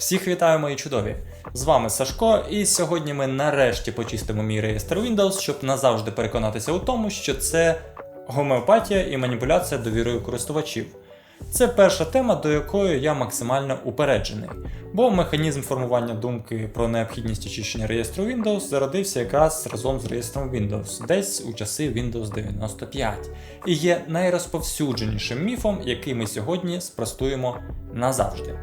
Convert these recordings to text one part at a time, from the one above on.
Всіх вітаю, мої чудові! З вами Сашко, і сьогодні ми нарешті почистимо мій реєстр Windows, щоб назавжди переконатися у тому, що це гомеопатія і маніпуляція довірою користувачів. Це перша тема, до якої я максимально упереджений, бо механізм формування думки про необхідність очищення реєстру Windows зародився якраз разом з реєстром Windows, десь у часи Windows 95, і є найрозповсюдженішим міфом, який ми сьогодні спростуємо назавжди.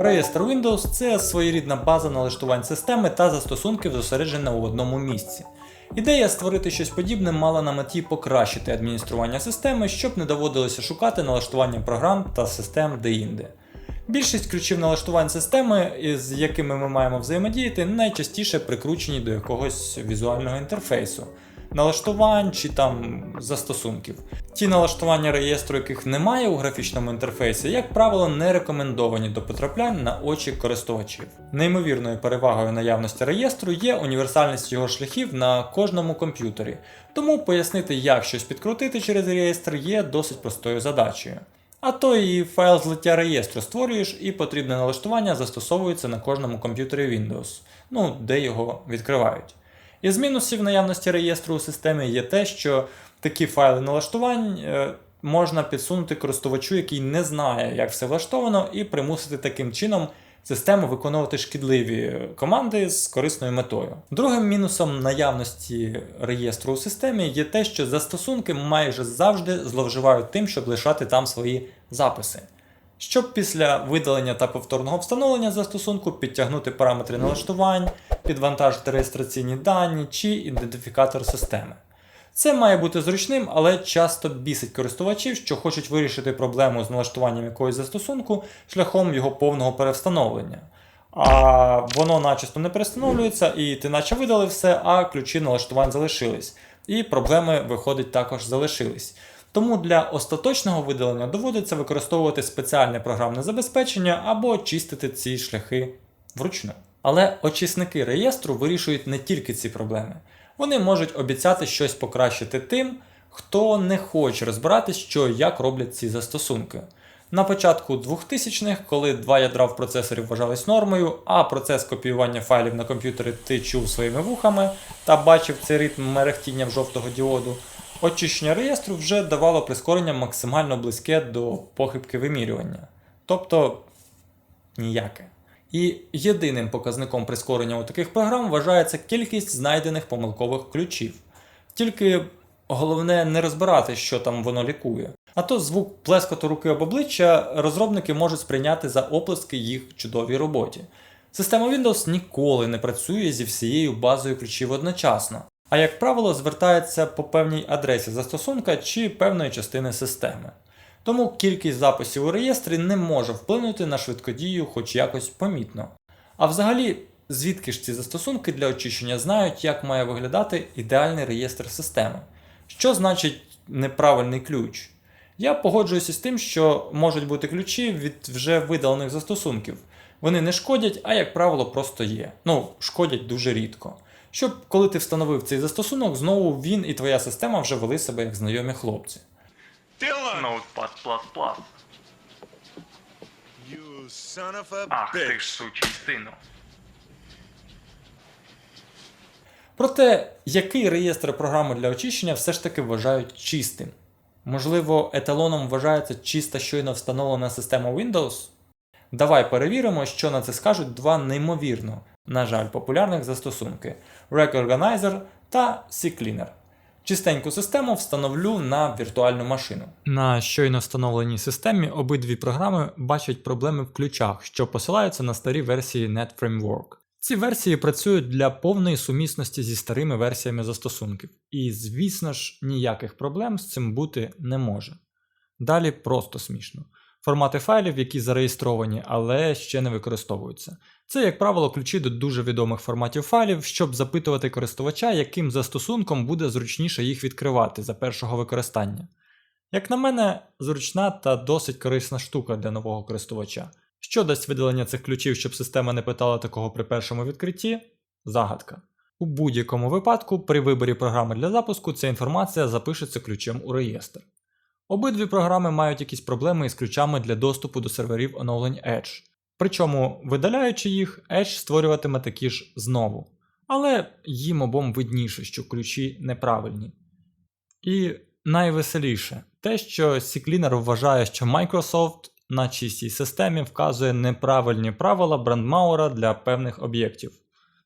Реєстр Windows це своєрідна база налаштувань системи та застосунків зосереджена у одному місці. Ідея створити щось подібне мала на меті покращити адміністрування системи, щоб не доводилося шукати налаштування програм та систем деінде. Більшість ключів налаштувань системи, з якими ми маємо взаємодіяти, найчастіше прикручені до якогось візуального інтерфейсу, налаштувань чи там застосунків. Ті налаштування реєстру, яких немає у графічному інтерфейсі, як правило, не рекомендовані до потраплянь на очі користувачів. Неймовірною перевагою наявності реєстру є універсальність його шляхів на кожному комп'ютері, тому пояснити, як щось підкрутити через реєстр, є досить простою задачею. А то і файл злиття реєстру створюєш, і потрібне налаштування застосовується на кожному комп'ютері Windows, ну де його відкривають. Із мінусів наявності реєстру у системі є те, що такі файли налаштувань е, можна підсунути користувачу, який не знає, як все влаштовано, і примусити таким чином систему виконувати шкідливі команди з корисною метою. Другим мінусом наявності реєстру у системі є те, що застосунки майже завжди зловживають тим, щоб лишати там свої записи. Щоб після видалення та повторного встановлення застосунку підтягнути параметри налаштувань, підвантажити реєстраційні дані чи ідентифікатор системи. Це має бути зручним, але часто бісить користувачів, що хочуть вирішити проблему з налаштуванням якогось застосунку шляхом його повного перевстановлення. А воно начисто не перестановлюється, і ти наче видали все, а ключі налаштувань залишились. І проблеми, виходить, також залишились. Тому для остаточного видалення доводиться використовувати спеціальне програмне забезпечення або чистити ці шляхи вручну. Але очисники реєстру вирішують не тільки ці проблеми. Вони можуть обіцяти щось покращити тим, хто не хоче розбиратись, що і як роблять ці застосунки. На початку 2000-х, коли два ядра в процесорі вважались нормою, а процес копіювання файлів на комп'ютері ти чув своїми вухами та бачив цей ритм мерехтіння в жовтого діоду, очищення реєстру вже давало прискорення максимально близьке до похибки вимірювання. Тобто ніяке. І єдиним показником прискорення у таких програм вважається кількість знайдених помилкових ключів. Тільки головне не розбирати, що там воно лікує. А то звук плескоту руки об обличчя розробники можуть сприйняти за оплески їх чудовій роботі. Система Windows ніколи не працює зі всією базою ключів одночасно, а як правило, звертається по певній адресі застосунка чи певної частини системи. Тому кількість записів у реєстрі не може вплинути на швидкодію хоч якось помітно. А взагалі, звідки ж ці застосунки для очищення знають, як має виглядати ідеальний реєстр системи? Що значить неправильний ключ? Я погоджуюся з тим, що можуть бути ключі від вже видалених застосунків. Вони не шкодять, а як правило, просто є. Ну, шкодять дуже рідко. Щоб коли ти встановив цей застосунок, знову він і твоя система вже вели себе як знайомі хлопці. Dylan! Ноутпад++. You son of a Ах ти ж сучий сину. Проте, який реєстр програми для очищення все ж таки вважають чистим? Можливо, еталоном вважається чиста щойно встановлена система Windows? Давай перевіримо, що на це скажуть два неймовірно, на жаль, популярних застосунки Rack Organizer та CCleaner. Чистеньку систему встановлю на віртуальну машину. На щойно встановленій системі обидві програми бачать проблеми в ключах, що посилаються на старі версії NetFramework. Ці версії працюють для повної сумісності зі старими версіями застосунків, і, звісно ж, ніяких проблем з цим бути не може. Далі просто смішно. Формати файлів, які зареєстровані, але ще не використовуються. Це, як правило, ключі до дуже відомих форматів файлів, щоб запитувати користувача, яким застосунком буде зручніше їх відкривати за першого використання. Як на мене, зручна та досить корисна штука для нового користувача. Що дасть видалення цих ключів, щоб система не питала такого при першому відкритті? Загадка. У будь-якому випадку, при виборі програми для запуску, ця інформація запишеться ключем у реєстр. Обидві програми мають якісь проблеми із ключами для доступу до серверів оновлень Edge. Причому, видаляючи їх, Edge створюватиме такі ж знову. Але їм обом видніше, що ключі неправильні. І найвеселіше те, що CCleaner вважає, що Microsoft на чистій системі вказує неправильні правила брандмауера для певних об'єктів.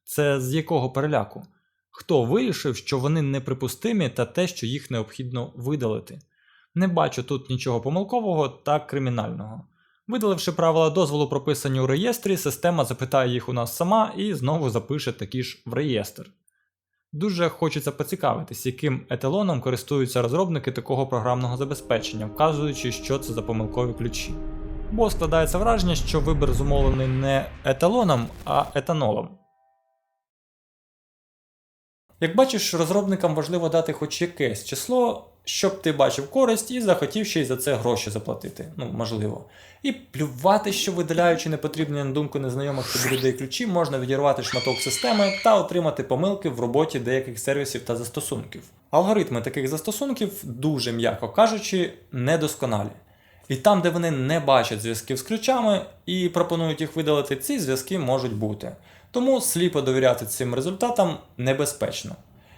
Це з якого переляку? Хто вирішив, що вони неприпустимі та те, що їх необхідно видалити? Не бачу тут нічого помилкового та кримінального. Видаливши правила дозволу прописані у реєстрі, система запитає їх у нас сама і знову запише такі ж в реєстр. Дуже хочеться поцікавитись, яким еталоном користуються розробники такого програмного забезпечення, вказуючи, що це за помилкові ключі. Бо складається враження, що вибір зумовлений не еталоном, а етанолом. Як бачиш, розробникам важливо дати хоч якесь число, щоб ти бачив користь і захотів ще й за це гроші заплатити. Ну, можливо. І плювати, що видаляючи непотрібні на думку незнайомих тобі людей ключі, можна відірвати шматок системи та отримати помилки в роботі деяких сервісів та застосунків. Алгоритми таких застосунків, дуже м'яко кажучи, недосконалі. І там, де вони не бачать зв'язків з ключами і пропонують їх видалити, ці зв'язки можуть бути. Тому сліпо довіряти цим результатам небезпечно.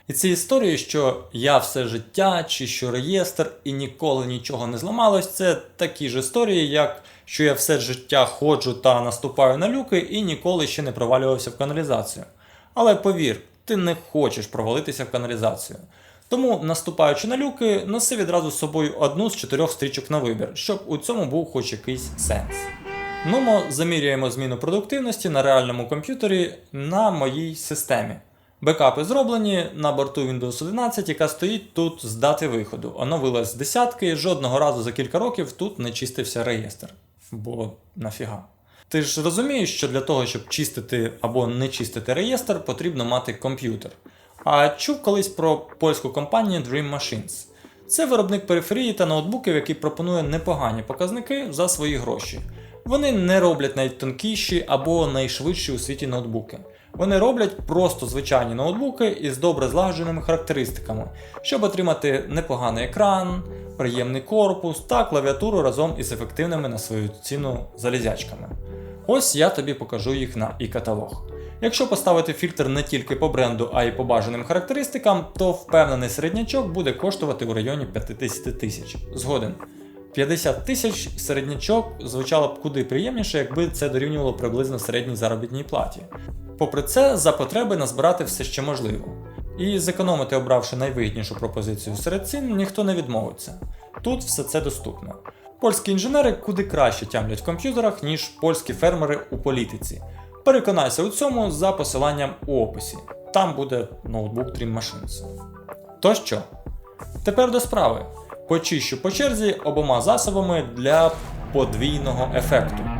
І ці історії, що я все життя, чи що реєстр і ніколи нічого не зламалось, це такі ж історії, як що я все життя ходжу та наступаю на люки і ніколи ще не провалювався в каналізацію. Але повір, ти не хочеш провалитися в каналізацію. Тому, наступаючи на люки, носи відразу з собою одну з чотирьох стрічок на вибір, щоб у цьому був хоч якийсь сенс. Нумо заміряємо зміну продуктивності на реальному комп'ютері на моїй системі. Бекапи зроблені на борту Windows 11, яка стоїть тут з дати виходу. Оновилась з десятки, жодного разу за кілька років тут не чистився реєстр. Бо нафіга. Ти ж розумієш, що для того, щоб чистити або не чистити реєстр, потрібно мати комп'ютер. А чув колись про польську компанію Dream Machines. Це виробник периферії та ноутбуків, який пропонує непогані показники за свої гроші. Вони не роблять найтонкіші або найшвидші у світі ноутбуки. Вони роблять просто звичайні ноутбуки із добре злагодженими характеристиками, щоб отримати непоганий екран, приємний корпус та клавіатуру разом із ефективними на свою ціну залізячками. Ось я тобі покажу їх на і-каталог. Якщо поставити фільтр не тільки по бренду, а й по бажаним характеристикам, то впевнений середнячок буде коштувати у районі 50 тисяч. Згоден. 50 тисяч середнячок звучало б куди приємніше, якби це дорівнювало приблизно середній заробітній платі. Попри це, за потреби назбирати все ще можливо. І зекономити, обравши найвигіднішу пропозицію серед цін, ніхто не відмовиться. Тут все це доступно. Польські інженери куди краще тямлять в комп'ютерах, ніж польські фермери у політиці. Переконайся у цьому за посиланням у описі. Там буде ноутбук Dream Machines. То що? Тепер до справи. Почищу по черзі обома засобами для подвійного ефекту.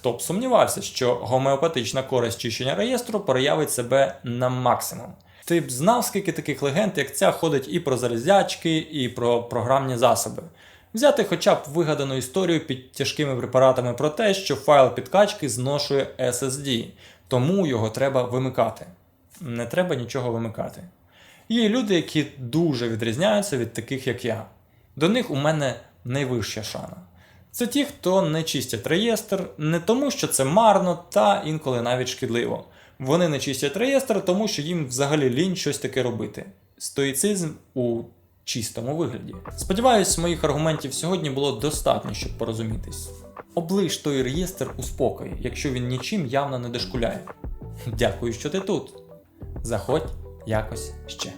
Хто б сумнівався, що гомеопатична користь чищення реєстру проявить себе на максимум. Ти б знав, скільки таких легенд, як ця, ходить і про залізячки, і про програмні засоби. Взяти хоча б вигадану історію під тяжкими препаратами про те, що файл підкачки зношує SSD, тому його треба вимикати. Не треба нічого вимикати. Є люди, які дуже відрізняються від таких, як я. До них у мене найвища шана. Це ті, хто не чистять реєстр не тому, що це марно та інколи навіть шкідливо. Вони не чистять реєстр, тому що їм взагалі лінь щось таке робити. Стоїцизм у чистому вигляді. Сподіваюсь, моїх аргументів сьогодні було достатньо, щоб порозумітись. Оближ той реєстр у спокої, якщо він нічим явно не дошкуляє. Дякую, що ти тут. Заходь якось ще.